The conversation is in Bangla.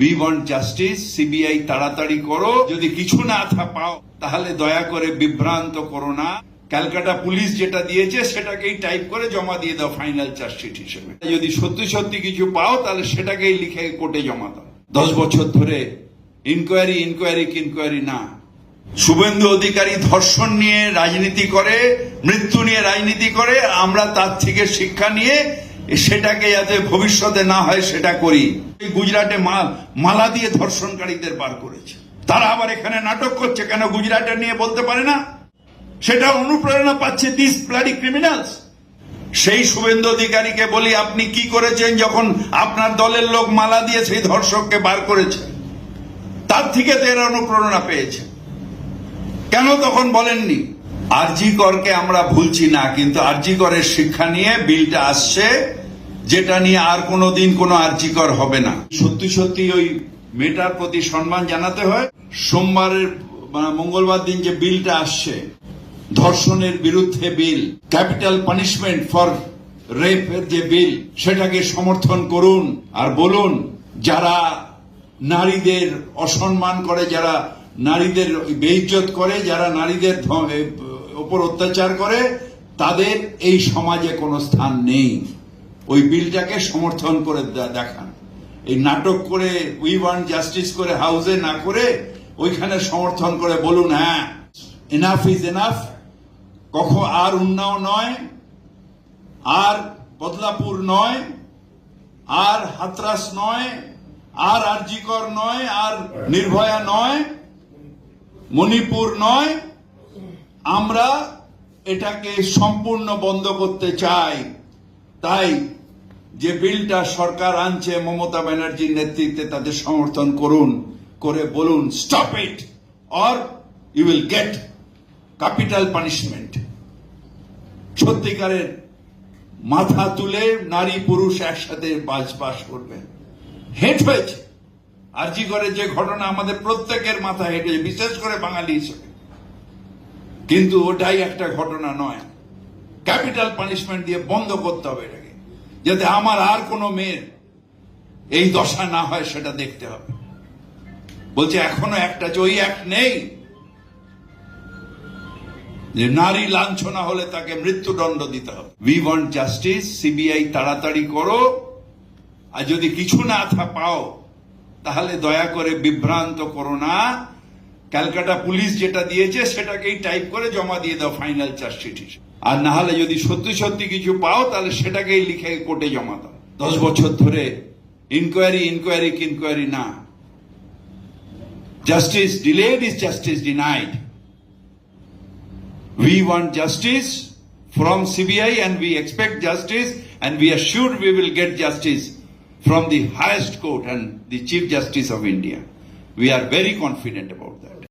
উই ওয়ান্ট জাস্টিস সিবিআই তাড়াতাড়ি করো। যদি কিছু না পাও, তাহলে দয়া করে বিভ্রান্ত করো না। ক্যালকাটা পুলিশ যেটা দিয়েছে, সেটাকেই টাইপ করে জমা দিয়ে দাও ফাইনাল চার্জশিট হিসেবে। যদি সত্যি সত্যি কিছু পাও, তাহলে সেটাকেই লিখে কোর্টে জমা দাও। দশ বছর ধরে ইনকোয়ারি ইনকোয়ারি ইনকোয়ারি না। শুভেন্দু অধিকারী ধর্ষণ নিয়ে রাজনীতি করে, মৃত্যু নিয়ে রাজনীতি করে, আমরা তার থেকে শিক্ষা নিয়ে সেটাকে যাতে ভবিষ্যতে না হয়, সেটা করি। গুজরাটে মালা দিয়ে ধর্ষণকারীদের বার করেছে। তারা আবার এখানে নাটক করছে, কেন গুজরাটে নিয়ে বলতে পারে না? সেটা অনুপ্রেরণা পাচ্ছে দিস ব্লাডি ক্রিমিনালস সেই শুভেন্দু অধিকারীকে বলি, আপনি কি করেছেন যখন আপনার দলের লোক মালা দিয়ে সেই ধর্ষককে বার করেছে? তার থেকে তো এরা অনুপ্রেরণা পেয়েছে। কেন তখন বলেননি? আরজি করকে আমরা ভুলছি না, কিন্তু আরজি করের শিক্ষা নিয়ে বিলটা আসছে যেটা নিয়ে আর কোনো আরজি কর হবে না। সত্যি সত্যি ওই মেয়েটার প্রতি সম্মান জানাতে হয়। সোমবারের মানে মঙ্গলবার দিন যে বিলটা আসছে, ধর্ষণের বিরুদ্ধে বিল, ক্যাপিটাল পানিশমেন্ট ফর রেপের যে বিল, সেটাকে সমর্থন করুন আর বলুন, যারা নারীদের অসম্মান করে, যারা নারীদের বেইজ্জত করে, যারা নারীদের ওপর অত্যাচার করে, তাদের এই সমাজে কোনো স্থান নেই। ওই বিলটাকে সমর্থন করে দেখান। এই নাটক করে, উই ওয়ান্ট জাস্টিস করে হাউসে না করে, ওইখানে সমর্থন করে বলুন হ্যাঁ এনাফ ইজ এনাফ কখন আর উন্নাও নয়, আর বদলাপুর নয়, আর হাতরাস নয়, আর আরজিকর নয়, আর নির্ভয়া নয়, মণিপুর নয়, আমরা এটাকে সম্পূর্ণ বন্ধ করতে চাই। তাই যে বিলটা সরকার আনছে মমতা ব্যানার্জির নেতৃত্বে তাদের সমর্থন করুন, করে বলুন stop it or you will get capital punishment সত্যিকারের মাথা তুলে নারী পুরুষ একসাথে বাস করবেন হেট হয়েছে। আরজি করে যে ঘটনা আমাদের প্রত্যেকের মাথা হেঁট বিশেষ করে বাঙালি হিসেবে। কিন্তু ওটাই একটা ঘটনা নয়। ক্যাপিটাল পানিশমেন্ট দিয়ে বন্ধ করতে হবে এটাকে। যাতে আমার আর কোনো মেয়ের এই দশা না হয়, সেটা দেখতে হবে। বলছে, এখনও একটা যে ওই নেই। যে নারী লাঞ্ছনা হলে তাকে মৃত্যুদণ্ড দিতে হবে। উই ওয়ান্ট জাস্টিস সিবিআই তাড়াতাড়ি করো। আর যদি কিছু না থা, পাও, তাহলে দয়া করে বিভ্রান্ত করো না। ক্যালকাটা পুলিশ যেটা দিয়েছে, সেটাকেই টাইপ করে জমা দিয়ে দাও ফাইনাল চার্জশিট হিসেবে। আর না হলে যদি সত্যি সত্যি কিছু পাও তাহলে সেটাকেই লিখে কোর্টে জমা দাও দশ বছর ধরে ইনকোয়ারি ইনকোয়ারি ইনকোয়ারি না justice delayed is justice denied We want justice from CBI and we expect justice and we are sure we will get justice from the highest court and the Chief Justice of India. We are very confident about that.